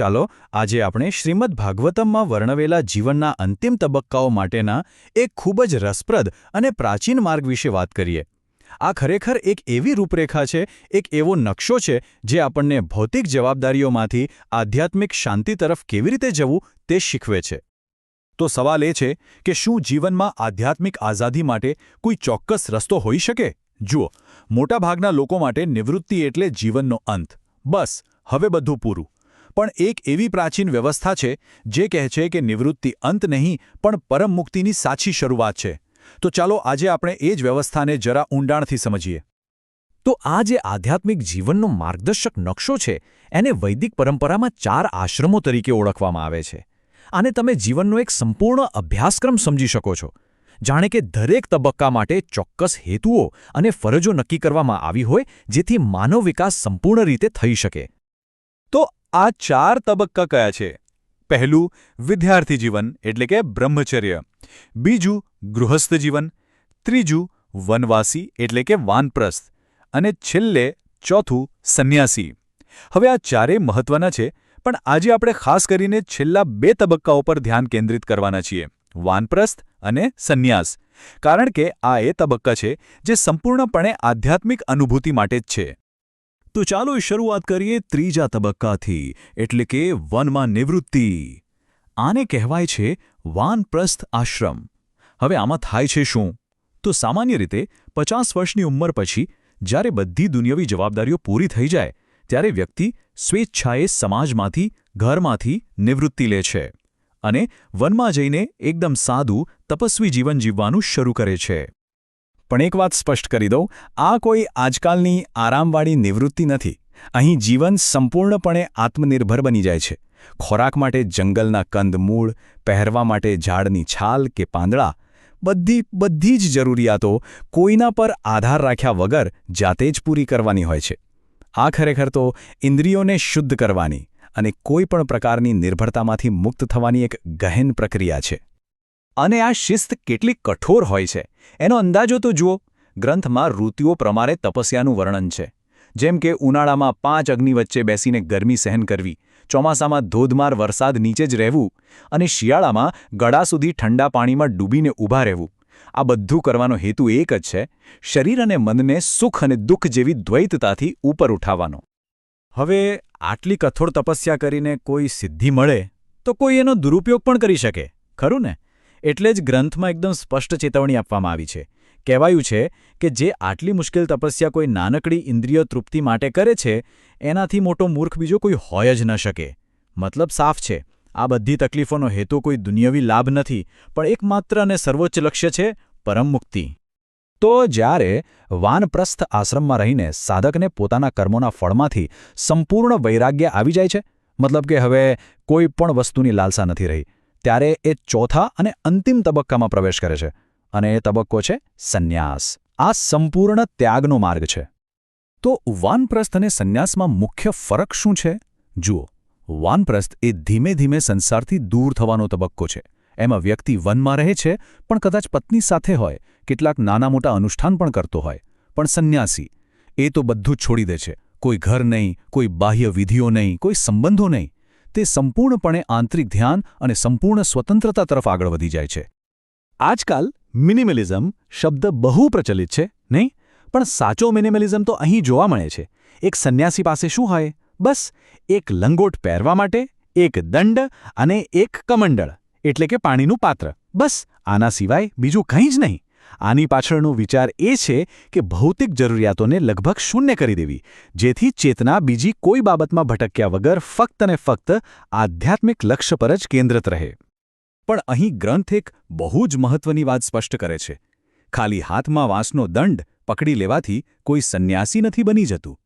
ચાલો આજે આપણે શ્રીમદ ભાગવતમમાં વર્ણવેલા જીવનના અંતિમ તબક્કાઓ માટેના એક ખૂબ જ રસપ્રદ અને પ્રાચીન માર્ગ વિશે વાત કરીએ. આ ખરેખર એક એવી રૂપરેખા છે, એક એવો નકશો છે, જે આપણને ભૌતિક જવાબદારીઓમાંથી આધ્યાત્મિક શાંતિ તરફ કેવી રીતે જવું તે શીખવે છે. તો સવાલ એ છે કે શું જીવનમાં આધ્યાત્મિક આઝાદી માટે કોઈ ચોક્કસ રસ્તો હોઈ શકે? જુઓ, મોટાભાગના લોકો માટે નિવૃત્તિ એટલે જીવનનો અંત. બસ, હવે બધું પૂરું. પણ એક એવી પ્રાચીન વ્યવસ્થા છે, જે કહે છે કે નિવૃત્તિ અંત નહીં, પણ પરમ મુક્તિની સાચી શરૂઆત છે. તો ચાલો આજે આપણે એ જ વ્યવસ્થાને જરા ઊંડાણથી સમજીએ. તો આ જે આધ્યાત્મિક જીવનનો માર્ગદર્શક નકશો છે, એને વૈદિક પરંપરામાં ચાર આશ્રમો તરીકે ઓળખવામાં આવે છે. આને તમે જીવનનો એક સંપૂર્ણ અભ્યાસક્રમ સમજી શકો છો. જાણે કે દરેક તબક્કા માટે ચોક્કસ હેતુઓ અને ફરજો નક્કી કરવામાં આવી હોય, જેથી માનવ વિકાસ સંપૂર્ણ રીતે થઈ શકે. તો આ ચાર તબક્કા કયા છે? પહેલું, વિદ્યાર્થી જીવન, એટલે કે બ્રહ્મચર્ય. બીજું, ગૃહસ્થ જીવન. ત્રીજું, વનવાસી, એટલે કે વાનપ્રસ્થ. અને છેલ્લે, ચોથું, સંન્યાસી. હવે આ ચારેય મહત્વના છે, પણ આજે આપણે ખાસ કરીને છેલ્લા બે તબક્કાઓ પર ધ્યાન કેન્દ્રિત કરવાના છીએ, વાનપ્રસ્થ અને સંન્યાસ. કારણ કે આ એ તબક્કા છે, જે સંપૂર્ણપણે આધ્યાત્મિક અનુભૂતિ માટે જ છે. તો ચાલો શરૂઆત કરીએ ત્રીજા તબક્કાથી, એટલે કે વનમાં નિવૃત્તિ. આને કહેવાય છે વાનપ્રસ્થ આશ્રમ. હવે આમાં થાય છે શું? તો સામાન્ય રીતે પચાસ વર્ષની ઉંમર પછી, જ્યારે બધી દુનિયાવી જવાબદારીઓ પૂરી થઈ જાય, ત્યારે વ્યક્તિ સ્વેચ્છાએ સમાજમાંથી, ઘરમાંથી નિવૃત્તિ લે છે અને વનમાં જઈને એકદમ સાદું, તપસ્વી જીવન જીવવાનું શરૂ કરે છે. પણ એક વાત સ્પષ્ટ કરી દઉં, આ કોઈ આજકાલની આરામવાળી નિવૃત્તિ નથી. અહીં જીવન સંપૂર્ણપણે આત્મનિર્ભર બની જાય છે. ખોરાક માટે જંગલના કંદ મૂળ, પહેરવા માટે ઝાડની છાલ કે પાંદડા, બધી બધી જ જરૂરિયાતો કોઈના પર આધાર રાખ્યા વગર જાતે જ પૂરી કરવાની હોય છે. આ ખરેખર તો ઇન્દ્રિયોને શુદ્ધ કરવાની અને કોઈ પણ પ્રકારની નિર્ભરતામાંથી મુક્ત થવાની એક ગહેન પ્રક્રિયા છે. અને આ શિસ્ત કેટલી કઠોર હોય છે. એનો અંદાજો તો જુઓ. ગ્રંથમાં ઋતુઓ પ્રમાણે તપસ્યાનું વર્ણન છે. જેમ કે ઉનાળામાં પાંચ અગ્નિ વચ્ચે બેસીને ગરમી સહન કરવી, ચોમાસામાં ધોધમાર વરસાદ નીચે જ રહેવું અને શિયાળામાં ગળા સુધી ઠંડા પાણીમાં ડૂબીને ઊભા રહેવું. આ બધું કરવાનો હેતુ એક જ છે, શરીર અને મનને સુખ અને દુઃખ જેવી દ્વૈતતાથી ઉપર ઉઠાવવાનો. હવે આટલી કઠોર તપસ્યા કરીને કોઈ સિદ્ધિ મળે તો કોઈ એનો દુરુપયોગ પણ કરી શકે, ખરું ને? એટલે જ ગ્રંથમાં એકદમ સ્પષ્ટ ચેતવણી આપવામાં આવી છે. કહેવાયું છે કે જે આટલી મુશ્કેલ તપસ્યા કોઈ નાનકડી ઇન્દ્રિય તૃપ્તિ માટે કરે છે, એનાથી મોટો મૂર્ખ બીજો કોઈ હોય જ ન શકે. મતલબ સાફ છે. આ બધી તકલીફોનો હેતુ કોઈ દુનિયાવી લાભ નથી, પણ એકમાત્ર અને સર્વોચ્ચ લક્ષ્ય છે પરમ મુક્તિ. તો જ્યારે વાનપ્રસ્થ આશ્રમમાં રહીને સાધકને પોતાના કર્મોના ફળમાંથી સંપૂર્ણ વૈરાગ્ય આવી જાય છે? મતલબ કે હવે કોઈ પણ વસ્તુની લાલસા નથી રહી. ત્યારે એ ચોથા અને અંતિમ તબક્કામાં પ્રવેશ કરે છે અને એ તબક્કો છે સંન્યાસ. આ સંપૂર્ણ ત્યાગનો માર્ગ છે. તો વાનપ્રસ્થ અને સંન્યાસમાં મુખ્ય ફરક શું છે? જુઓ, વાનપ્રસ્થ એ ધીમે ધીમે સંસારથી દૂર થવાનો તબક્કો છે. એમાં વ્યક્તિ વનમાં રહે છે, પણ કદાચ પત્ની સાથે હોય, કેટલાક નાના મોટા અનુષ્ઠાન પણ કરતો હોય. પણ સંન્યાસી, એ તો બધું જ છોડી દે છે. કોઈ ઘર નહીં, કોઈ બાહ્ય વિધિઓ નહીં, કોઈ સંબંધો નહીં. તે સંપૂર્ણપણે આંતરિક ધ્યાન અને સંપૂર્ણ સ્વતંત્રતા તરફ આગળ વધી જાય છે. આજકાલ મિનિમલિઝમ શબ્દ બહુ પ્રચલિત છે, નહીં? પણ સાચો મિનિમલિઝમ તો અહીં જોવા મળે છે. એક સંન્યાસી પાસે શું હોય? બસ, એક લંગોટ પહેરવા માટે, એક દંડ અને એક કમંડળ, એટલે કે પાણીનું પાત્ર. બસ, આના સિવાય બીજું કંઈ જ નહીં. આની પાછળનો વિચાર એ છે કે ભૌતિક જરૂરિયાતોને લગભગ શૂન્ય કરી દેવી, જેથી ચેતના બીજી કોઈ બાબતમાં ભટક્યા વગર ફક્ત અને ફક્ત આધ્યાત્મિક લક્ષ્ય પર જ કેન્દ્રિત રહે. પણ અહીં ગ્રંથ એક બહુ જ મહત્વની વાત સ્પષ્ટ કરે છે. ખાલી હાથમાં વાંસનો દંડ પકડી લેવાથી કોઈ સંન્યાસી નથી બની જતું.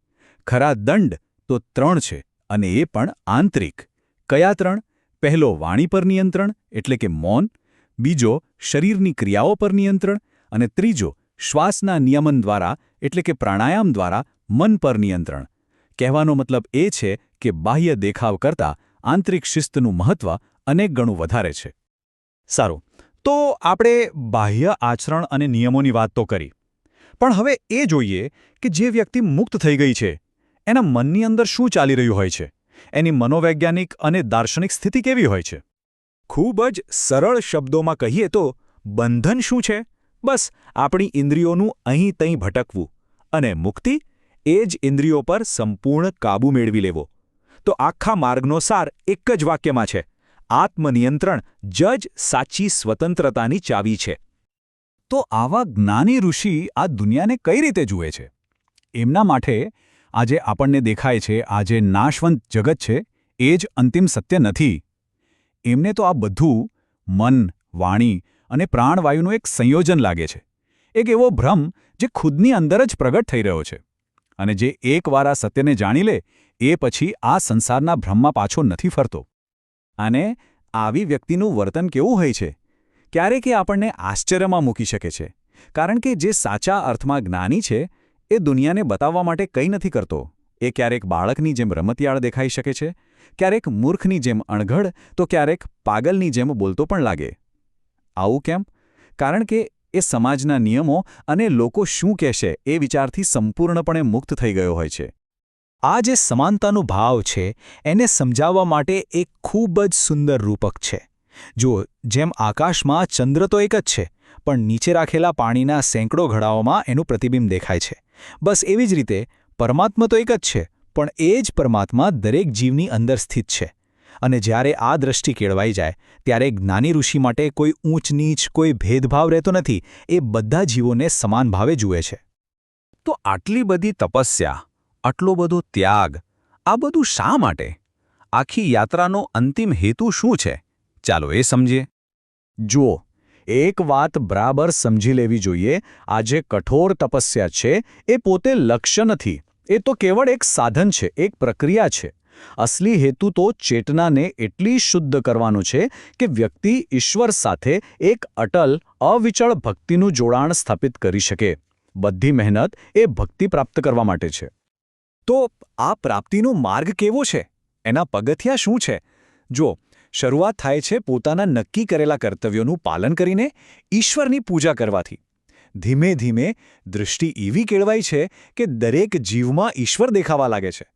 ખરા દંડ તો ત્રણ છે અને એ પણ આંતરિક. કયા ત્રણ? પહેલો વાણી પર નિયંત્રણ, એટલે કે મૌન. બીજો શરીરની ક્રિયાઓ પર નિયંત્રણ. અને ત્રીજો, શ્વાસના નિયમન દ્વારા, એટલે કે પ્રાણાયામ દ્વારા, મન પર નિયંત્રણ. કહેવાનો મતલબ એ છે કે બાહ્ય દેખાવ કરતાં આંતરિક શિસ્તનું મહત્વ અનેક ગણું વધારે છે. સારું, તો આપણે બાહ્ય આચરણ અને નિયમોની વાત તો કરી. પણ હવે એ જોઈએ કે જે વ્યક્તિ મુક્ત થઈ ગઈ છે, એના મનની અંદર શું ચાલી રહ્યું હોય છે? એની મનોવૈજ્ઞાનિક અને દાર્શનિક સ્થિતિ કેવી હોય છે? ખૂબ જ સરળ શબ્દોમાં કહીએ તો બંધન શું છે? બસ, આપણી ઇન્દ્રિયોનું અહીં તહીં ભટકવું અને મુક્તિ એ જ ઇન્દ્રિયો પર સંપૂર્ણ કાબૂ મેળવી લેવો. તો આખા માર્ગનો સાર એક જ વાક્યમાં છે. આત્મનિયંત્રણ જજ સાચી સ્વતંત્રતાની ચાવી છે. તો આવા જ્ઞાની ઋષિ આ દુનિયાને કઈ રીતે જુએ છે? એમના માટે આજે આપણને દેખાય છે, આ જે નાશવંત જગત છે, એ જ અંતિમ સત્ય નથી. એમને તો આ બધું મન, વાણી અને પ્રાણવાયુનું એક સંયોજન લાગે છે. એક એવો ભ્રમ જે ખુદની અંદર જ પ્રગટ થઈ રહ્યો છે. અને જે એકવાર આ સત્યને જાણી લે, એ પછી આ સંસારના ભ્રમમાં પાછો નથી ફરતો. અને આવી વ્યક્તિનું વર્તન કેવું હોય છે? ક્યારેક એ આપણને આશ્ચર્યમાં મૂકી શકે છે. કારણ કે જે સાચા અર્થમાં જ્ઞાની છે, એ દુનિયાને બતાવવા માટે કંઈ નથી કરતો. એ ક્યારેક બાળકની જેમ રમતિયાળ દેખાઈ શકે છે, ક્યારેક મૂર્ખની જેમ અણઘડ, તો ક્યારેક પાગલની જેમ બોલતો પણ લાગે. આવું કેમ? કારણ કે એ સમાજના નિયમો અને લોકો શું કહેશે એ વિચારથી સંપૂર્ણપણે મુક્ત થઈ ગયો હોય છે. આ જે સમાનતાનો ભાવ છે, એને સમજાવવા માટે એક ખૂબ જ સુંદર રૂપક છે. જો જેમ આકાશમાં ચંદ્ર તો એક જ છે, પણ નીચે રાખેલા પાણીના સેંકડો ઘડાઓમાં એનું પ્રતિબિંબ દેખાય છે. બસ એવી જ રીતે પરમાત્મા તો એક જ છે, પણ એ જ પરમાત્મા દરેક જીવની અંદર સ્થિત છે. અને જ્યારે આ દ્રષ્ટિ કેળવાઈ જાય, ત્યારે જ્ઞાની ઋષિ માટે કોઈ ઊંચ નીચ, કોઈ ભેદભાવ રહેતો નથી, એ બધા જીવોને સમાન ભાવે જુએ છે. તો આટલી બધી તપસ્યા, આટલો બધો ત્યાગ, આ બધું શા માટે? આખી યાત્રાનો અંતિમ હેતુ શું છે? ચાલો એ સમજીએ. જુઓ, એક વાત બરાબર સમજી લેવી જોઈએ, આ જે કઠોર તપસ્યા છે, એ પોતે લક્ષ્ય નથી, એ તો કેવળ એક સાધન છે, એક પ્રક્રિયા છે. અસલી હેતુ તો ચેતનાને એટલી શુદ્ધ કરવાનો છે કે વ્યક્તિ ઈશ્વર સાથે એક અટલ, અવિચળ ભક્તિનું જોડાણ સ્થાપિત કરી શકે. બધી મહેનત એ ભક્તિ પ્રાપ્ત કરવા માટે છે. તો આ પ્રાપ્તિનો માર્ગ કેવો છે? એના પગથિયા શું છે? જો, શરૂઆત થાય છે પોતાના નક્કી કરેલા કર્તવ્યોનું પાલન કરીને ઈશ્વરની પૂજા કરવાથી. ધીમે ધીમે દૃષ્ટિ એવી કેળવાય છે કે દરેક જીવમાં ઈશ્વર દેખાવા લાગે છે.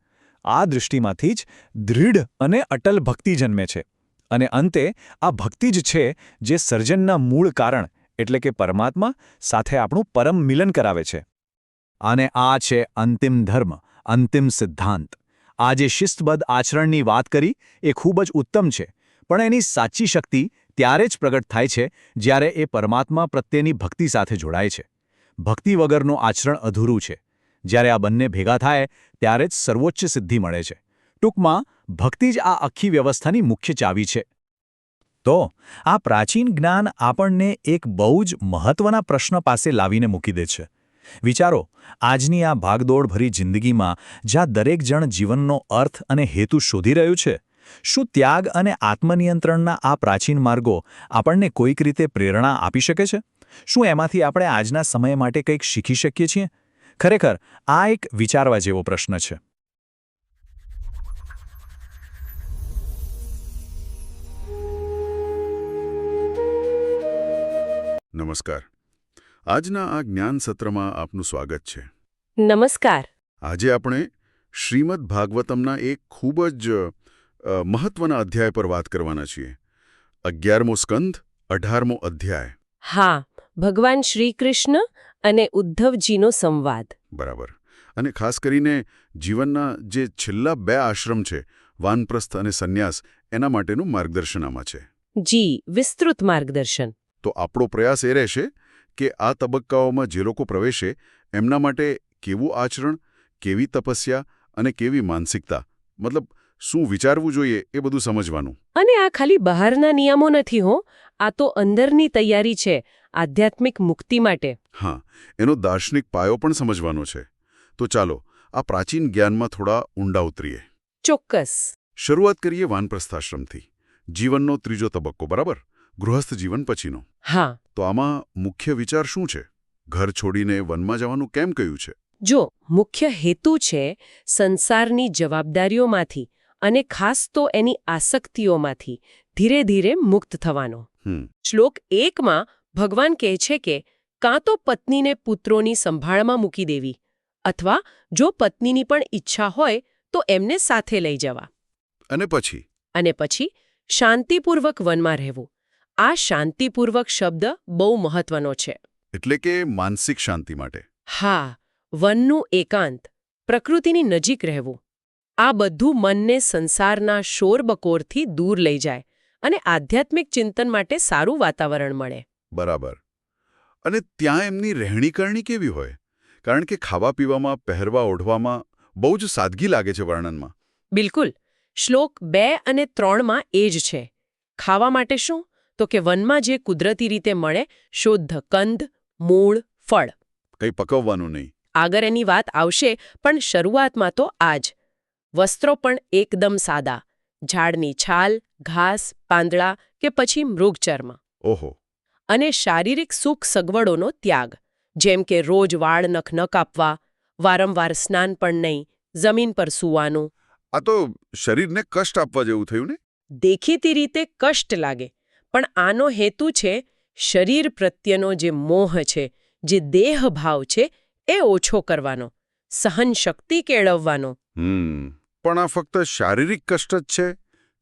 આ દૃષ્ટિમાંથી જ દૃઢ અને અટલ ભક્તિ જન્મે છે. અને અંતે આ ભક્તિ જ છે જે સર્જનના મૂળ કારણ, એટલે કે પરમાત્મા, સાથે આપણું પરમ મિલન કરાવે છે. અને આ છે અંતિમ ધર્મ, અંતિમ સિદ્ધાંત. આ જે શિસ્તબદ્ધ આચરણની વાત કરી, એ ખૂબ જ ઉત્તમ છે. પણ એની સાચી શક્તિ ત્યારે જ પ્રગટ થાય છે, જ્યારે એ પરમાત્મા પ્રત્યેની ભક્તિ સાથે જોડાય છે. ભક્તિ વગરનું આચરણ અધૂરું છે. જ્યારે આ બંને ભેગા થાય, ત્યારે જ સર્વોચ્ચ સિદ્ધિ મળે છે. ટૂંકમાં, ભક્તિ જ આ આખી વ્યવસ્થાની મુખ્ય ચાવી છે. તો, આ પ્રાચીન જ્ઞાન આપણને એક બહુ જ મહત્વના પ્રશ્ન પાસે લાવીને મૂકી દે છે. વિચારો, આજની આ ભાગદોડભરી જિંદગીમાં જ્યાં દરેક જણ જીવનનો અર્થ અને હેતુ શોધી રહ્યું છે, શું ત્યાગ અને આત્મનિયંત્રણના આ પ્રાચીન માર્ગો આપણને કોઈક રીતે પ્રેરણા આપી શકે છે? શું એમાંથી આપણે આજના સમય માટે કંઈક શીખી શકીએ છીએ? ખરેખર આ એક વિચારવા જેવો પ્રશ્ન છે. નમસ્કાર. આજના આ જ્ઞાન સત્રમાં આપનું સ્વાગત છે. નમસ્કાર. આજે આપણે શ્રીમદ ભાગવતમના એક ખૂબ જ મહત્વના અધ્યાય પર વાત કરવાના છીએ. અગિયારમો સ્કંદ અઢારમો અધ્યાય. હા. ભગવાન શ્રી કૃષ્ણ અને ઉદ્ધવજીનો સંવાદ. બરાબર. અને ખાસ કરીને જીવનના જે છેલ્લા બે આશ્રમ છે વાનપ્રસ્થ અને સંન્યાસ એના માટેનું માર્ગદર્શન આમાં છે. જી વિસ્તૃત માર્ગદર્શન. તો આપણો પ્રયાસ એ રહેશે કે આ તબક્કાઓમાં જે લોકો પ્રવેશે એમના માટે કેવું આચરણ કેવી તપસ્યા અને કેવી માનસિકતા મતલબ શું વિચારવું જોઈએ એ બધું સમજવાનું. અને આ ખાલી બહારના નિયમો નથી હો આ તો અંદરની તૈયારી છે આધ્યાત્મિક મુક્તિ માટે. હા એનો દાર્શનિક પાયો પણ સમજવાનો છે. તો ચાલો આ પ્રાચીન જ્ઞાનમાં થોડા ઊંડા ઉતરીએ. ચોક્કસ. શરૂઆત કરીએ વાનપ્રસ્થાશ્રમથી. જીવનનો ત્રીજો તબક્કો બરાબર? ગૃહસ્થ જીવન પછીનો. હા. તો આમાં મુખ્ય વિચાર શું છે? ઘર છોડીને વનમાં જવાનું કેમ કહ્યું છે? જો મુખ્ય હેતુ છે સંસારની જવાબદારીઓમાંથી અને ખાસ તો એની આસક્તિઓમાંથી ધીરે ધીરે મુક્ત થવાનો. શ્લોક એકમાં ભગવાન કહે છે કે કાં તો પત્નીને પુત્રોની સંભાળમાં મૂકી દેવી અથવા જો પત્નીની પણ ઈચ્છા હોય તો એમને સાથે લઈ જવા. અને પછી? અને પછી શાંતિપૂર્વક વનમાં રહેવું. આ શાંતિપૂર્વક શબ્દ બહુ મહત્વનો છે. એટલે કે માનસિક શાંતિ માટે? હા વનનું એકાંત પ્રકૃતિની નજીક રહેવું. આ બધું મનને સંસારના શોરબકોરથી દૂર લઈ જાય અને આધ્યાત્મિક ચિંતન માટે સારું વાતાવરણ મળે. બરાબર. અને ત્યાં એમની રહેણીકરણી કેવી હોય? કારણ કે ખાવા પીવામાં પહેરવા ઓઢવામાં બહુ જ સાદગી લાગે છે વર્ણનમાં. બિલકુલ. શ્લોક બે અને ત્રણમાં એ જ છે. ખાવા માટે શું? તો કે વનમાં જે કુદરતી રીતે મળે શુદ્ધ કંદ મૂળ ફળ. કંઈ પકવવાનું નહીં. આગળ એની વાત આવશે પણ શરૂઆતમાં તો આ જ. વસ્ત્રો પણ એકદમ સાદા. ઝાડની છાલ ઘાસ પાંદડા કે પછી મૃગચર્મ. ઓહો. અને શારીરિક સુખ સગવડોનો ત્યાગ. જેમ કે રોજ વાળ નખ ન કાપવા વારંવાર સ્નાન પણ નહીં જમીન પર સૂવાનું. આ તો શરીરને કષ્ટ આપવા જેવું થયું ને? દેખીતી રીતે કષ્ટ લાગે. પણ આનો હેતુ છે શરીર પ્રત્યેનો જે મોહ છે જે દેહભાવ છે એ ઓછો કરવાનો. સહન શક્તિ કેળવવાનો પણ આ ફક્ત શારીરિક કષ્ટ જ છે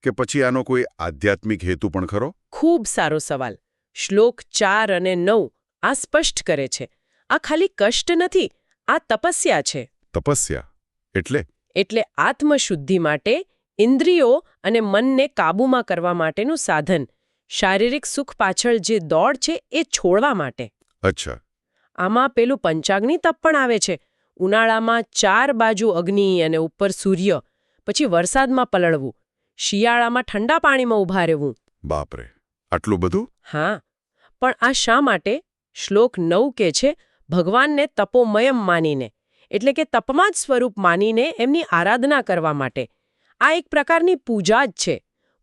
કે પછી આનો કોઈ આધ્યાત્મિક હેતુ પણ ખરો? ખૂબ સારો સવાલ. શ્લોક ચાર અને નવ આ સ્પષ્ટ કરે છે. આ ખાલી કષ્ટ નથી આ તપસ્યા છે. તપસ્યા? એટલે? એટલે આત્મશુદ્ધિ માટે ઇન્દ્રિયો અને મનને કાબૂમાં કરવા માટેનું સાધન. શારીરિક સુખ પાછળ જે દોડ છે એ છોડવા માટે. અચ્છા. આમાં પેલું પંચાગ્નિ તપ પણ આવે છે. ઉનાળામાં ચાર બાજુ અગ્નિ અને ઉપર સૂર્ય પછી વરસાદમાં પલળવું શિયાળામાં ઠંડા પાણીમાં ઊભા રહેવું. બાપરે આટલું બધું? હા પણ આ શા માટે? શ્લોક નવ કે છે ભગવાનને તપોમયમ માનીને એટલે કે તપમાં જ સ્વરૂપ માનીને એમની આરાધના કરવા માટે. આ એક પ્રકારની પૂજા જ છે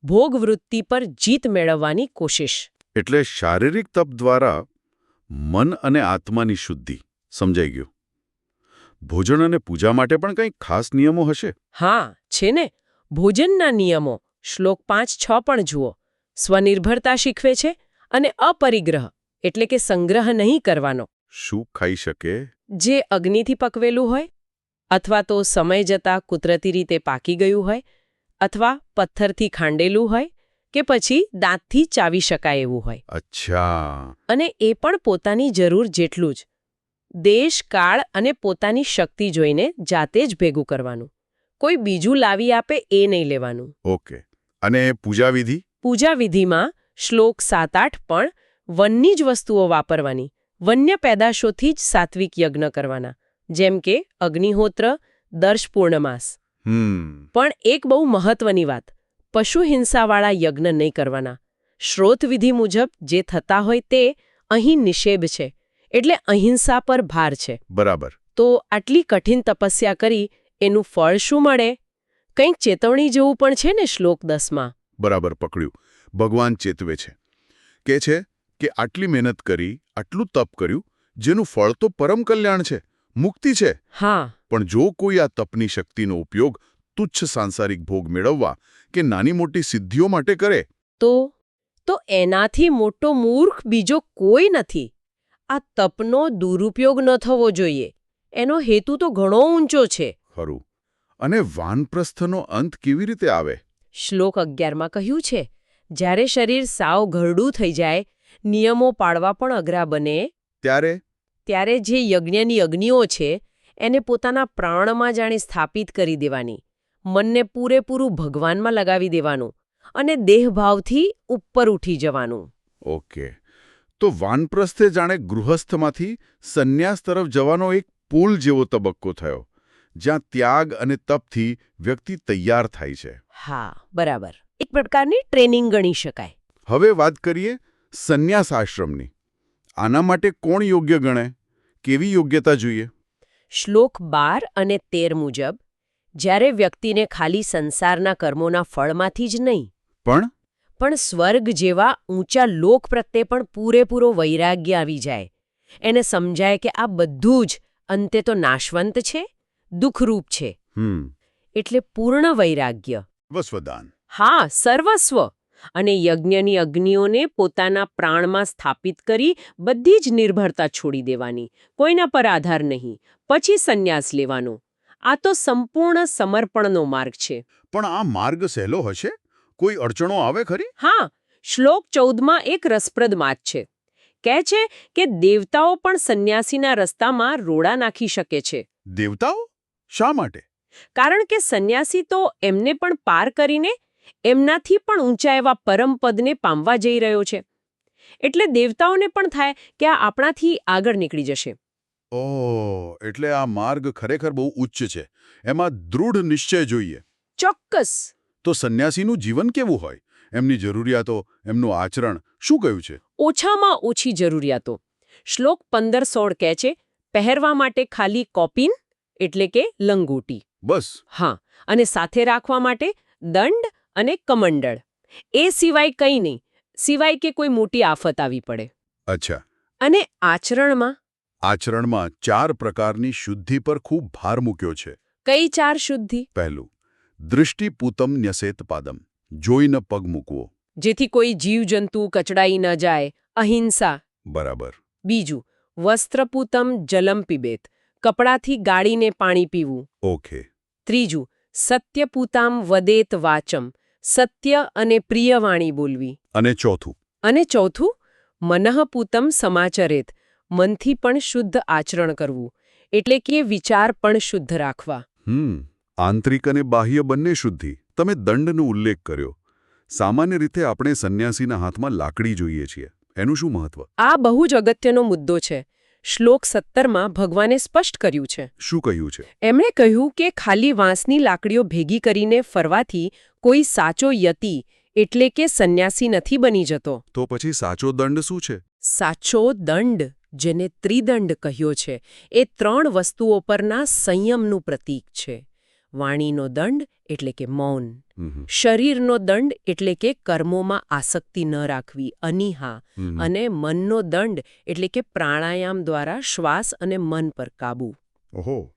ભોગવૃત્તિ પર જીત મેળવવાની કોશિશ. એટલે શારીરિક તપ દ્વારા મન અને આત્માની શુદ્ધિ સમજાઈ ગયું? ભોજન અને પૂજા માટે પણ કંઈક ખાસ નિયમો હશે? હા છે ને. ભોજનના નિયમો. શ્લોક પાંચ છ પણ જુઓ. સ્વનિર્ભરતા શીખવે છે અને અપરિગ્રહ એટલે કે સંગ્રહ નહીં કરવાનો. શું ખાઈ શકે? જે અગ્નિથી પકવેલું હોય અથવા તો સમય જતાં કુદરતી રીતે પાકી ગયું હોય અથવા પથ્થરથી ખાંડેલું હોય કે પછી દાંતથી ચાવી શકાય એવું હોય. અચ્છા. અને એ પણ પોતાની જરૂર જેટલું જ. દેશ કાળ અને પોતાની શક્તિ જોઈને જાતે જ ભેગું કરવાનું. કોઈ બીજું લાવી આપે એ નહીં લેવાનું. ઓકે. અને પૂજાવિધિ? પૂજાવિધિમાં શ્લોક સાત આઠ પણ વનની જ વસ્તુઓ વાપરવાની વન્ય પેદાશોથી જ સાત્વિક યજ્ઞ કરવાના જેમ કે અગ્નિહોત્ર દર્શ પૂર્ણમાસ. પણ એક બહુ મહત્વની વાત પશુ હિંસાવાળા યજ્ઞ નહીં કરવાના. શ્રોતવિધિ મુજબ જે થતા હોય તે અહીં નિષેધ છે. એટલે અહિંસા પર ભાર છે. બરાબર. તો આટલી કઠિન તપસ્યા કરી એનું ફળ શું મળે? કંઈક ચેતવણી જેવું પણ છે ને શ્લોક દસમાં? બરાબર પકડ્યું. ભગવાન ચેતવે છે. કે છે કે આટલી મહેનત કરી આટલું તપ કર્યું જેનું ફળ તો પરમ કલ્યાણ છે મુક્તિ છે. હા. પણ જો કોઈ આ તપની શક્તિનો ઉપયોગ તુચ્છ સાંસારિક ભોગ મેળવવા કે નાની મોટી સિદ્ધિઓ માટે કરે. તો? તો એનાથી મોટો મૂર્ખ બીજો કોઈ નથી. આ તપનો દુરુપયોગ ન થવો જોઈએ. એનો હેતુ તો ઘણો ઊંચો છે. ખરું. અને વાનપ્રસ્થનો અંત કેવી રીતે આવે? શ્લોક અગિયારમાં કહ્યું છે જ્યારે શરીર સાવ ઘરડું થઈ જાય નિયમો પાળવા પણ અઘરા બને. ત્યારે? ત્યારે જે યજ્ઞની અગ્નિઓ છે એને પોતાના પ્રાણમાં જાણે સ્થાપિત કરી દેવાની. મનને પૂરેપૂરું ભગવાનમાં લગાવી દેવાનું અને દેહભાવથી ઉપર ઉઠી જવાનું. ઓકે. તો વાનપ્રસ્થે જાણે ગૃહસ્થમાંથી સંન્યાસ તરફ જવાનો એક પુલ જેવો તબક્કો થયો જ્યાં ત્યાગ અને તપથી વ્યક્તિ તૈયાર થાય છે. હા બરાબર. એક પ્રકારની ટ્રેનિંગ ગણી શકાય. હવે વાત કરીએ સંન્યાસ આશ્રમની. આના માટે કોણ યોગ્ય ગણે કેવી યોગ્યતા જોઈએ? શ્લોક બાર અને તેર મુજબ જ્યારે વ્યક્તિને ખાલી સંસારના કર્મોના ફળમાંથી જ નહીં પણ પણ સ્વર્ગ જેવા ઊંચા લોક પ્રત્યે પણ પૂરેપૂરો વૈરાગ્ય આવી જાય. એને સમજાય કે આ બધું જ અંતે તો નાશવંત છે દુઃખરૂપ છે. એટલે પૂર્ણ વૈરાગ્ય. વસ્વદાન. હા સર્વસ્વ. અને યજ્ઞની અગ્નિઓને પોતાના પ્રાણમાં સ્થાપિત કરી બધી જ નિર્ભરતા છોડી દેવાની. કોઈના પર આધાર નહીં. પછી સંન્યાસ લેવાનો. આ તો સંપૂર્ણ સમર્પણનો માર્ગ છે. પણ આ માર્ગ સહેલો હશે? કોઈ અડચણો આવે ખરી? હા શ્લોક ચૌદમાં એક રસપ્રદ વાત છે. કહે છે કે દેવતાઓ પણ સંન્યાસીના રસ્તામાં રોડા નાખી શકે છે. દેવતાઓ? શા માટે? કારણ કે સંન્યાસી તો એમને પણ પાર કરીને એમનાથી પણ ઊંચા એવા પરમપદને પામવા જઈ રહ્યો છે. એટલે દેવતાઓને પણ થાય કે આ આપણાથી આગળ નીકળી જશે. ઓહ એટલે આ માર્ગ ખરેખર બહુ ઉચ્ચ છે. એમાં દૃઢ નિશ્ચય જોઈએ. ચોક્કસ. તો સંન્યાસીનું જીવન કેવું હોય? એમની જરૂરિયાતો એમનું આચરણ શું કહ્યું છે? ઓછામાં ઓછી જરૂરિયાતો. શ્લોક પંદર સોળ કહે છે પહેરવા માટે ખાલી કોપિન એટલે કે લંગોટી. બસ. હા અને સાથે રાખવા માટે દંડ અને કમંડળ. એ સિવાય કંઈ નહીં સિવાય કે કોઈ મોટી આફત આવી પડે. અચ્છા. અને આચરણમાં? આચરણમાં ચાર પ્રકારની શુદ્ધિ પર ખૂબ ભાર મૂક્યો છે. કઈ ચાર શુદ્ધિ? પહેલું દૃષ્ટિપૂતમ ન્યસેત પાદમ જોઈને પગ મૂકવો. જેથી કોઈ જીવજંતુ કચડાઈ ન જાય અહિંસા. બરાબર. બીજું વસ્ત્રપૂતમ જલમ પીબેત કપડાથી ગાળીને પાણી પીવું. ઓકે. ત્રીજું સત્યપૂતામ વદેત વાચમ સત્ય અને પ્રિય વાણી બોલવી. અને ચોથું. અને ચોથું મનઃપૂતમ સમાચરેત મનથી પણ શુદ્ધ આચરણ કરવું એટલે કે વિચાર પણ શુદ્ધ રાખવા. હમ. આંતરિક અને બાહ્ય બંને શુદ્ધિ તમે દંડનો ઉલ્લેખ કર્યો. સામાન્ય રીતે આપણે સંન્યાસીના હાથમાં લાકડી જોઈએ છીએ. એનું શું મહત્વ? આ બહુ જ અગત્યનો મુદ્દો છે. શ્લોક સત્તરમાં ભગવાને સ્પષ્ટ કર્યું છે. શું કહ્યું છે? એમણે કહ્યું કે ખાલી વાંસની લાકડીઓ ભેગી કરીને ફરવાથી કોઈ સાચો યતિ એટલે કે સંન્યાસી નથી બની જતો. તો પછી સાચો દંડ શું છે? સાચો દંડ જેને ત્રિદંડ કહ્યો છે એ ત્રણ વસ્તુઓ પરના સંયમનું પ્રતીક છે. વાણીનો દંડ એટલે કે મૌન. શરીરનો દંડ એટલે કે કર્મોમાં આસક્તિ ન રાખવી અનિહા અને મનનો દંડ એટલે કે પ્રાણાયામ દ્વારા શ્વાસ અને મન પર કાબુ. ઓહો.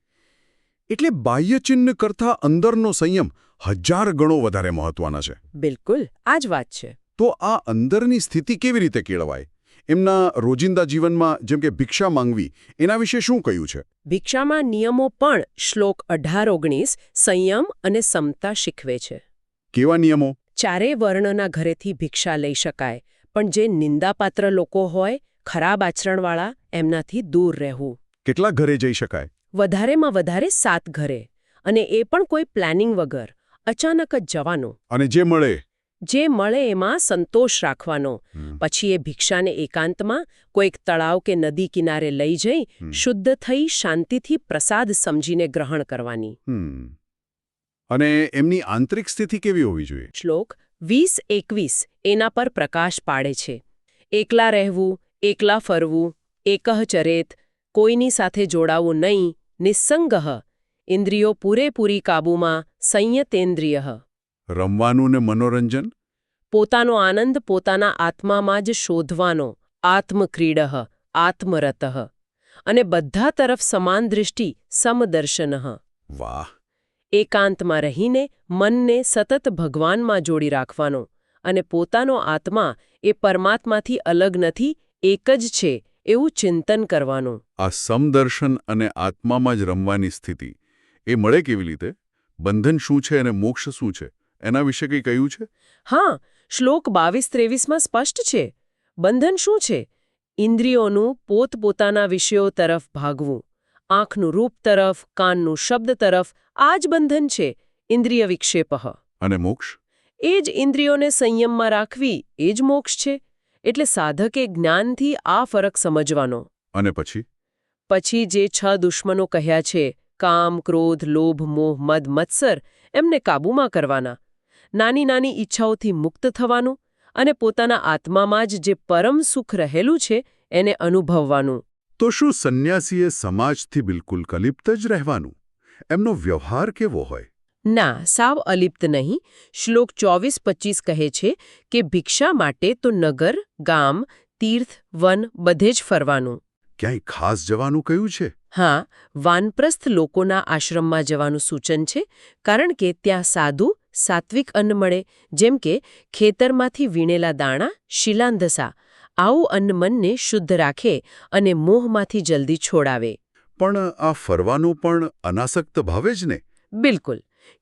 એટલે બાહ્ય ચિહ્ન કરતા અંદરનો સંયમ હજાર ગણો વધારે મહત્વના છે. બિલકુલ આ જ વાત છે. તો આ અંદરની સ્થિતિ કેવી રીતે કેળવાય? એમના રોજિંદા જીવનમાં જેમ કે ભિક્ષા માંગવી એના વિશે શું કહ્યું છે? ભિક્ષામાં નિયમો પણ શ્લોક અઢાર ઓગણીસ સંયમ અને સમતા શીખવે છે. કેવા નિયમો? ચારે વર્ણના ઘરેથી ભિક્ષા લઈ શકાય પણ જે નિંદાપાત્ર લોકો હોય ખરાબ આચરણવાળા એમનાથી દૂર રહેવું. કેટલા ઘરે જઈ શકાય? વધારેમાં વધારે સાત ઘરે અને એ પણ કોઈ પ્લાનિંગ વગર અચાનક જ જવાનું. અને જે મળે જે મળે એમાં સંતોષ રાખવાનો. પછી એ ભિક્ષાને એકાંતમાં કોઈક તળાવ કે નદી કિનારે લઈ જઈ શુદ્ધ થઈ શાંતિથી પ્રસાદ સમજીને ગ્રહણ કરવાની. અને એમની આંતરિક સ્થિતિ કેવી હોવી જોઈએ? શ્લોક વીસ એકવીસ એના પર પ્રકાશ પાડે છે. એકલા રહેવું એકલા ફરવું એકહચરેત કોઈની સાથે જોડાવું નહીં નિસંગહ ઇન્દ્રિયો પૂરેપૂરી કાબૂમાં સંયતેન્દ્રિય. રમવાનું ને મનોરંજન? પોતાનો આનંદ પોતાના આત્મામાં જ શોધવાનો આત્મક્રીડ આત્મરત અને બધા તરફ સમાન દૃષ્ટિ સમદર્શન વાહ. એકાંતમાં રહીને મનને સતત ભગવાનમાં જોડી રાખવાનો અને પોતાનો આત્મા એ પરમાત્માથી અલગ નથી એક જ છે એવું ચિંતન કરવાનું. આ સમદર્શન અને આત્મામાં જ રમવાની સ્થિતિ એ મળે કેવી રીતે? બંધન શું છે અને મોક્ષ શું છે? એના વિશે કંઈ કહ્યું છે? હા શ્લોક બાવીસ ત્રેવીસમાં સ્પષ્ટ છે. બંધન શું છે? ઇન્દ્રિયોનું પોતપોતાના વિષયો તરફ ભાગવું. આંખનું રૂપ તરફ કાનનું શબ્દ તરફ આ જ બંધન છે ઇન્દ્રિય વિક્ષેપ અને મોક્ષ? એ જ ઇન્દ્રિયોને સંયમમાં રાખવી એ જ મોક્ષ છે. એટલે સાધકે જ્ઞાનથી આ ફરક સમજવાનો. અને પછી? પછી જે છ દુશ્મનો કહ્યા છે કામ ક્રોધ લોભ મોહ મદ મત્સર એમને કાબૂમાં કરવાના. નાની નાની ઈચ્છાઓથી મુક્ત થવાનું અને પોતાના આત્મામાં જ જે પરમ સુખ રહેલું છે એને અનુભવવાનું. તો શું સંન્યાસીએ સમાજથી બિલકુલ કલિપ્ત જ રહેવાનું? એમનો વ્યવહાર કેવો હોય? ના સાવ અલિપ્ત નહીં. શ્લોક ચોવીસ પચીસ કહે છે કે ભિક્ષા માટે તો નગર ગામ તીર્થ વન બધે જ ફરવાનું. ક્યાંય ખાસ જવાનું કયું છે? હા વાનપ્રસ્થ લોકોના આશ્રમમાં જવાનું સૂચન છે કારણ કે ત્યાં સાદું સાત્વિક અન્ન મળે જેમ કે ખેતરમાંથી વીણેલા દાણા શિલાંધસા. આવું અન્ન મનને શુદ્ધ રાખે અને મોહમાંથી જલ્દી છોડાવે. પણ આ ફરવાનું પણ અનાસક્ત ભાવે જ ને? બિલકુલ.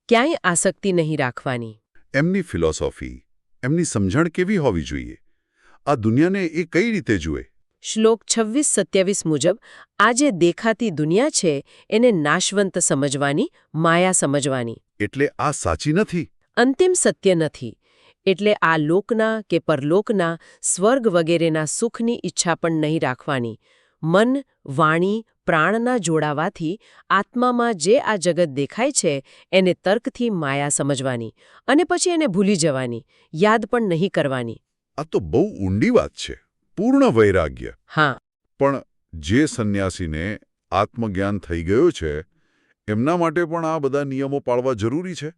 ક્યાંય આસક્તિ નહીં રાખવાની. એમની ફિલોસોફી એમની સમજણ કેવી હોવી જોઈએ? આ દુનિયાને એ કઈ રીતે જુએ? શ્લોક છવ્વીસ સત્યાવીસ મુજબ આ જે દેખાતી દુનિયા છે એને નાશવંત સમજવાની માયા સમજવાની. એટલે આ સાચી નથી? અંતિમ સત્ય નથી. એટલે આ લોકના કે પરલોકના સ્વર્ગ વગેરેના સુખની ઈચ્છા પણ નહીં રાખવાની. મન વાણી પ્રાણના જોડાવાથી આત્મામાં જે આ જગત દેખાય છે એને તર્કથી માયા સમજવાની અને પછી એને ભૂલી જવાની યાદ પણ નહીં કરવાની. આ તો બહુ ઊંડી વાત છે. પૂર્ણ વૈરાગ્ય. હા. પણ જે સંન્યાસીને આત્મજ્ઞાન થઈ ગયો છે એમના માટે પણ આ બધા નિયમો પાળવા જરૂરી છે?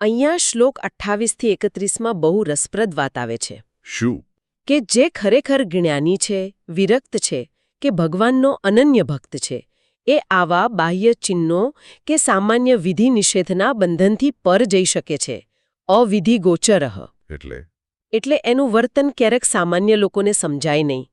અહીંયા શ્લોક અઠ્ઠાવીસથી એકત્રીસમાં બહુ રસપ્રદ વાત આવે છે. શું? કે જે ખરેખર જ્ઞાની છે વિરક્ત છે કે ભગવાનનો અનન્ય ભક્ત છે એ આવા બાહ્ય ચિહ્નો કે સામાન્ય વિધિ નિષેધના બંધનથી પર જઈ શકે છે. અવિધિ ગોચરહ એટલે એટલે એનું વર્તન ક્યારેક સામાન્ય લોકોને સમજાય નહીં.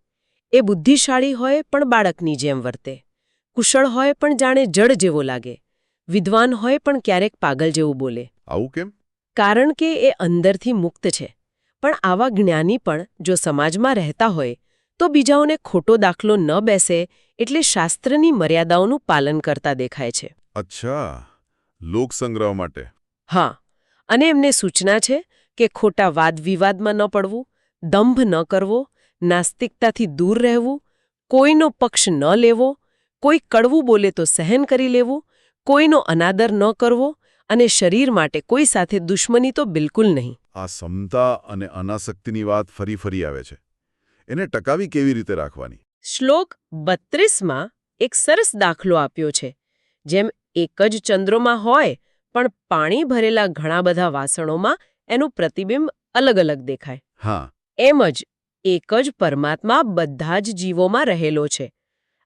એ બુદ્ધિશાળી હોય પણ બાળકની જેમ વર્તે. કુશળ હોય પણ જાણે જડ જેવો લાગે. વિદ્વાન હોય પણ ક્યારેક પાગલ જેવું બોલે. આવું કેમ? કારણ કે એ અંદરથી મુક્ત છે. પણ આવા જ્ઞાની પણ જો સમાજમાં રહેતા હોય તો બીજાઓને ખોટો દાખલો ન બેસે એટલે શાસ્ત્રની મર્યાદાઓનું પાલન કરતા દેખાય છે. અચ્છા. લોકસંગ્રહ માટે. હા. અને એમને સૂચના છે કે ખોટા વાદવિવાદમાં ન પડવું દંભ ન કરવો નાસ્તિકતાથી દૂર રહેવું કોઈનો પક્ષ ન લેવો કોઈ કડવું બોલે તો સહન કરી લેવું કોઈનો અનાદર ન કરવો અને શરીર માટે કોઈ સાથે દુશ્મની તો બિલકુલ નહીં. આ સમતા અને અનાસક્તિની વાત ફરી ફરી આવે છે. એને ટકાવી કેવી રીતે રાખવાની? શ્લોક બત્રીસમાં એક સરસ દાખલો આપ્યો છે જેમ એક જ ચંદ્રોમાં હોય પણ પાણી ભરેલા ઘણા બધા વાસણોમાં એનું પ્રતિબિંબ અલગ અલગ દેખાય. હા. એમ જ એક જ પરમાત્મા બધા જ જીવોમાં રહેલો છે.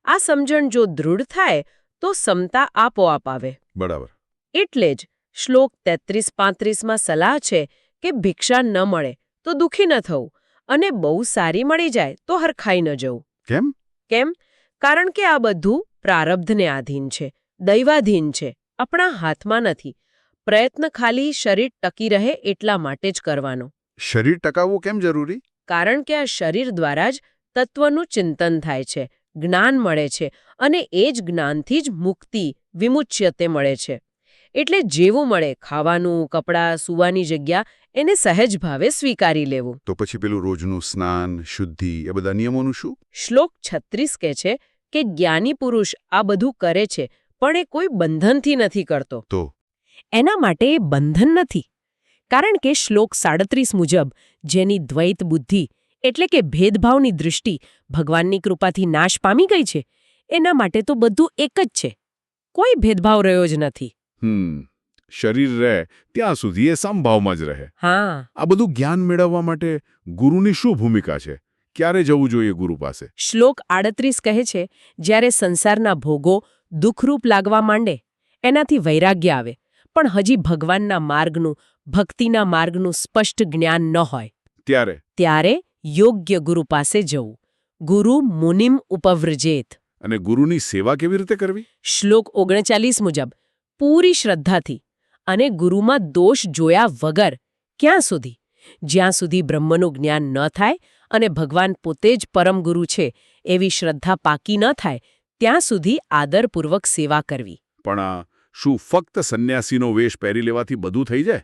આ સમજણ જો દૃઢ થાય તો સમતા આપોઆપ આવે. બરાબર. એટલે જ શ્લોક તેત્રીસ પાંત્રીસમાં સલાહ છે કે ભિક્ષા ન મળે તો દુઃખી ન થવું અને બહુ સારી મળી જાય તો હરખાઈ ન જવું. કેમ? કેમ? કારણ કે આ બધું પ્રારબ્ધને આધીન છે દૈવાધીન છે. આપણા હાથમાં નથી. પ્રયત્ન ખાલી શરીર ટકી રહે એટલા માટે જ કરવાનો. શરીર ટકાવવું કેમ જરૂરી? કારણ કે આ શરીર દ્વારા જ તત્વનું ચિંતન થાય છે જ્ઞાન મળે છે અને એ જ જ્ઞાનથી જ મુક્તિ વિમુચ્યતે મળે છે. એટલે જેવું મળે ખાવાનું કપડાં સૂવાની જગ્યા એને સહેજ ભાવે સ્વીકારી લેવું. તો પછી પેલું રોજનું સ્નાન શુદ્ધિ એ બધા નિયમોનું શું? શ્લોક છત્રીસ કહે છે કે જ્ઞાની પુરુષ આ બધું કરે છે પણ એ કોઈ બંધનથી નથી કરતો. તો? એના માટે એ બંધન નથી. કારણ કે શ્લોક સાડત્રીસ મુજબ જેની દ્વૈત બુદ્ધિ એટલે કે ભેદભાવની દૃષ્ટિ ભગવાનની કૃપાથી નાશ પામી ગઈ છે એના માટે તો બધું એક જ છે. કોઈ ભેદભાવ રહ્યો જ નથી. શરીર રહે ત્યાં સુધી એ સમભાવમાં જ રહે. હા. આ બધું જ્ઞાન મેળવવા માટે ગુરુની શું ભૂમિકા છે? ક્યારે જવું જોઈએ ગુરુ પાસે? શ્લોક આડત્રીસ કહે છે જ્યારે સંસારના ભોગો દુઃખરૂપ લાગવા માંડે એનાથી વૈરાગ્ય આવે. પણ હજી ભગવાનના માર્ગનું ભક્તિના માર્ગનું સ્પષ્ટ જ્ઞાન ન હોય. ત્યારે? ત્યારે યોગ્ય ગુરુ પાસે જવું. ગુરુ મુનિમ ઉપવ્રજેત. અને ગુરુની સેવા કેવી રીતે કરવી? શ્લોક ઓગણચાલીસ મુજબ પૂરી શ્રદ્ધાથી અને ગુરુમાં દોષ જોયા વગર ક્યાં સુધી? જ્યાં સુધી બ્રહ્મનું જ્ઞાન ન થાય અને ભગવાન પોતે જ પરમ ગુરુ છે એવી શ્રદ્ધા પાકી ન થાય ત્યાં સુધી આદરપૂર્વક સેવા કરવી. પણ શું ફક્ત સંન્યાસીનો વેશ પહેરી લેવાથી બધું થઈ જાય?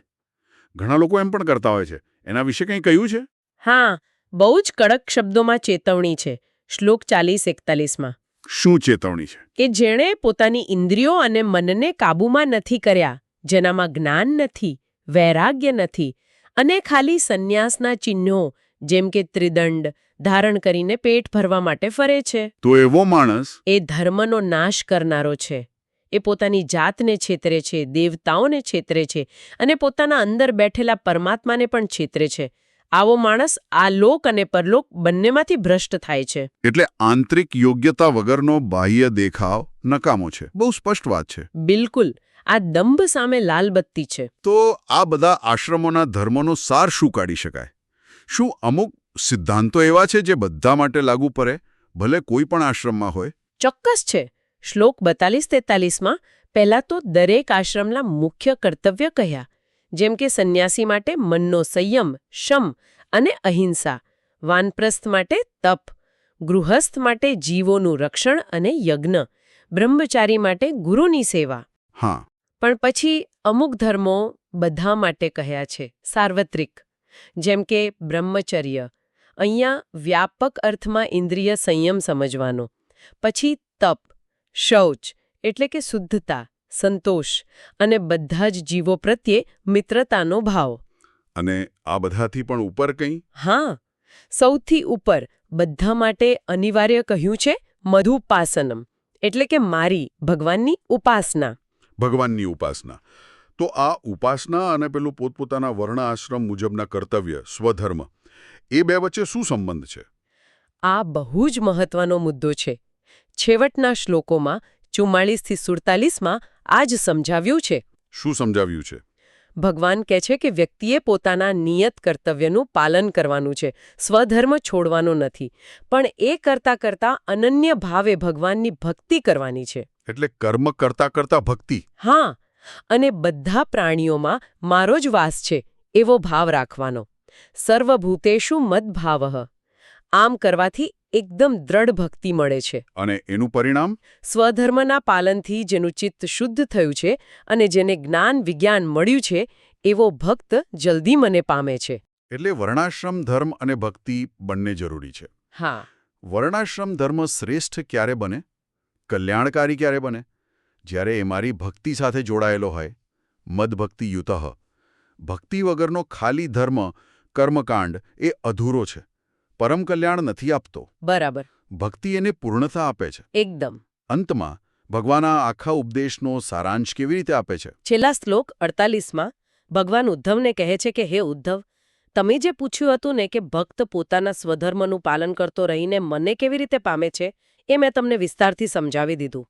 ઘણા લોકો એમ પણ કરતા હોય છે. એના વિશે કંઈ કહ્યું છે? હા બહુ જ કડક શબ્દોમાં ચેતવણી છે. શ્લોક ચાલીસ એકતાલીસમાં. શું ચેતવણી છે? કે જેણે પોતાની ઇન્દ્રિયો અને મનને કાબૂમાં નથી કર્યા જેનામાં જ્ઞાન નથી વૈરાગ્ય નથી અને ખાલી સંન્યાસના ચિહ્નો જેમ કે ત્રિદંડ ધારણ કરીને પેટ ભરવા માટે ફરે છે. તો એવો માણસ એ ધર્મનો નાશ કરનારો છે. એ પોતાની જાતને છેતરે છે દેવતાઓને છેતરે છે અને પોતાના અંદર બેઠેલા પરમાત્માને પણ છેતરે છે. આવો માણસ આ લોક અને પરલોક બંનેમાંથી ભ્રષ્ટ થાય છે. એટલે આંતરિક યોગ્યતા વગરનો બાહ્ય દેખાવ નકામો છે. બહુ સ્પષ્ટ વાત છે. બિલકુલ. આ દંભ સામે લાલબત્તી છે. તો આ બધા આશ્રમોના ધર્મોનો સાર શું કાઢી શકાય? શું અમુક સિદ્ધાંતો એવા છે જે બધા માટે લાગુ પડે? ભલે કોઈ પણ આશ્રમમાં હોય. ચોક્કસ છે. શ્લોક બતાલીસ તેતાલીસમાં પહેલાં તો દરેક આશ્રમના મુખ્ય કર્તવ્ય કહ્યા. જેમ કે સંન્યાસી માટે મનનો સંયમ શમ અને અહિંસા વાનપ્રસ્થ માટે તપ ગૃહસ્થ માટે જીવોનું રક્ષણ અને યજ્ઞ બ્રહ્મચારી માટે ગુરુની સેવા. હા. પણ પછી અમુક ધર્મો બધા માટે કહ્યા છે સાર્વત્રિક. જેમ કે બ્રહ્મચર્ય. અહીંયા વ્યાપક અર્થમાં ઇન્દ્રિય સંયમ સમજવાનો. પછી તપ શૌચ એટલે કે શુદ્ધતા સંતોષ અને બધા જ જીવો પ્રત્યે મિત્રતાનો ભાવ. અને આ બધાથી પણ ઉપર કંઈ? હા સૌથી ઉપર બધા માટે અનિવાર્ય કહ્યું છે મધુપાસનમ એટલે કે મારી ભગવાનની ઉપાસના. ભગવાનની ઉપાસના. તો આ ઉપાસના અને પેલું પોતપોતાના વર્ણ આશ્રમ મુજબના કર્તવ્ય સ્વધર્મ એ બે વચ્ચે શું સંબંધ છે? આ બહુ જ મહત્વનો મુદ્દો છે. છેવટના શ્લોકોમાં ચુમ્માળીસથી સુડતાલીસમાં આ જ સમજાવ્યું છે. શું સમજાવ્યું છે? ભગવાન કહે છે કે વ્યક્તિએ પોતાના નિયત કર્તવ્યનું પાલન કરવાનું છે. સ્વધર્મ છોડવાનો નથી. પણ એ કરતા કરતા અનન્ય ભાવે ભગવાનની ભક્તિ કરવાની છે. એટલે કર્મ કરતા કરતા ભક્તિ? હા. અને બધા પ્રાણીઓમાં મારો જ વાસ છે એવો ભાવ રાખવાનો. સર્વભૂતેશુ મદભાવ. આમ કરવાથી એકદમ દ્રઢ ભક્તિ મળે છે. અને એનું પરિણામ? સ્વધર્મના પાલનથી જેનું ચિત્ત શુદ્ધ થયું છે અને જેને જ્ઞાન વિજ્ઞાન મળ્યું છે એવો ભક્ત જલ્દી મને પામે છે. એટલે વર્ણાશ્રમ ધર્મ અને ભક્તિ બંને જરૂરી છે. હા. વર્ણાશ્રમ ધર્મ શ્રેષ્ઠ ક્યારે બને? કલ્યાણકારી ક્યારે બને? જ્યારે એ મારી ભક્તિ સાથે જોડાયેલો હોય. મદભક્તિ યુતઃ. ભક્તિ વગરનો ખાલી ધર્મ કર્મકાંડ એ અધૂરો છે. પરમ કલ્યાણ નથી આપતો. બરાબર. ભક્તિ એને પૂર્ણતા આપે છે. એકદમ. અંતમાં ભગવાન આ આખા ઉપદેશનો સારાંશ કેવી રીતે આપે છે? છેલ્લા શ્લોક અડતાલીસમાં ભગવાન ઉદ્ધવને કહે છે કે હે ઉદ્ધવ તમે જે પૂછ્યું હતું ને કે ભક્ત પોતાના સ્વધર્મનું પાલન કરતો રહીને મને કેવી રીતે પામે છે એ મેં તમને વિસ્તારથી સમજાવી દીધું.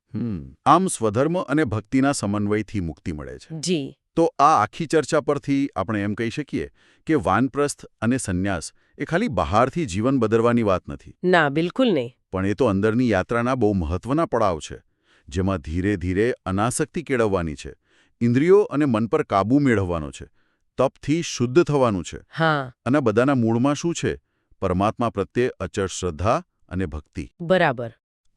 આમ સ્વધર્મ અને ભક્તિના સમન્વયથી મુક્તિ મળે છે. જી. તો આ આખી ચર્ચા પરથી આપણે એમ કહી શકીએ કે વાનપ્રસ્થ અને સંન્યાસ એ ખાલી બહારથી જીવન બદલવાની વાત નથી. ના બિલકુલ નહીં. પણ એ તો અંદરની યાત્રાના બહુ મહત્વના પડાવ છે જેમાં ધીરે ધીરે અનાસક્તિ કેળવવાની છે ઇન્દ્રિયો અને મન પર કાબૂ મેળવવાનો છે તપથી શુદ્ધ થવાનું છે. હા. અને બધાના મૂળમાં શું છે? પરમાત્મા પ્રત્યે અચળ શ્રદ્ધા અને ભક્તિ. બરાબર.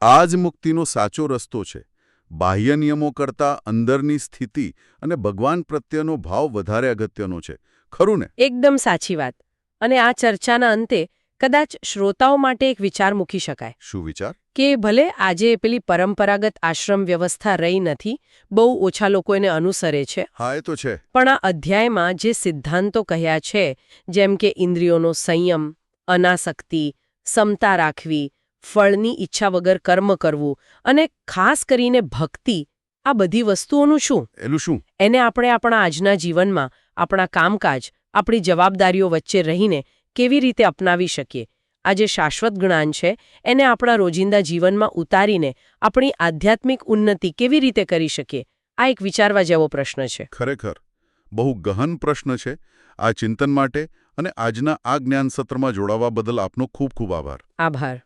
આ જ મુક્તિનો સાચો રસ્તો છે. બાહ્ય નિયમો કરતાં અંદરની સ્થિતિ અને ભગવાન પ્રત્યેનો ભાવ વધારે અગત્યનો છે. ખરું ને? એકદમ સાચી વાત. અને આ ચર્ચાના અંતે કદાચ શ્રોતાઓ માટે એક વિચાર મૂકી શકાય. શું વિચાર? કે ભલે આજે પેલી પરંપરાગત આશ્રમ વ્યવસ્થા રહી નથી બહુ ઓછા લોકો એને અનુસરે છે. હા એ તો છે. પણ આ અધ્યાયમાં જે સિદ્ધાંતો કહ્યા છે જેમ કે ઇન્દ્રિયોનો સંયમ અનાસક્તિ સમતા રાખવી ફળની ઈચ્છા વગર કર્મ કરવું અને ખાસ કરીને ભક્તિ આ બધી વસ્તુઓનું શું? એનું શું? એને આપણે આપણા આજના જીવનમાં આપણા કામકાજ આપણી જવાબદારીઓ વચ્ચે રહીને કેવી રીતે અપનાવી શકીએ? આ જે શાશ્વત જ્ઞાન છે એને આપણા રોજિંદા જીવનમાં ઉતારીને આપણી આધ્યાત્મિક ઉન્નતિ કેવી રીતે કરી શકીએ? આ એક વિચારવા જેવો પ્રશ્ન છે. ખરેખર બહુ ગહન પ્રશ્ન છે. આ ચિંતન માટે અને આજના આ જ્ઞાન સત્રમાં જોડાવા બદલ આપનો ખૂબ ખૂબ આભાર. આભાર.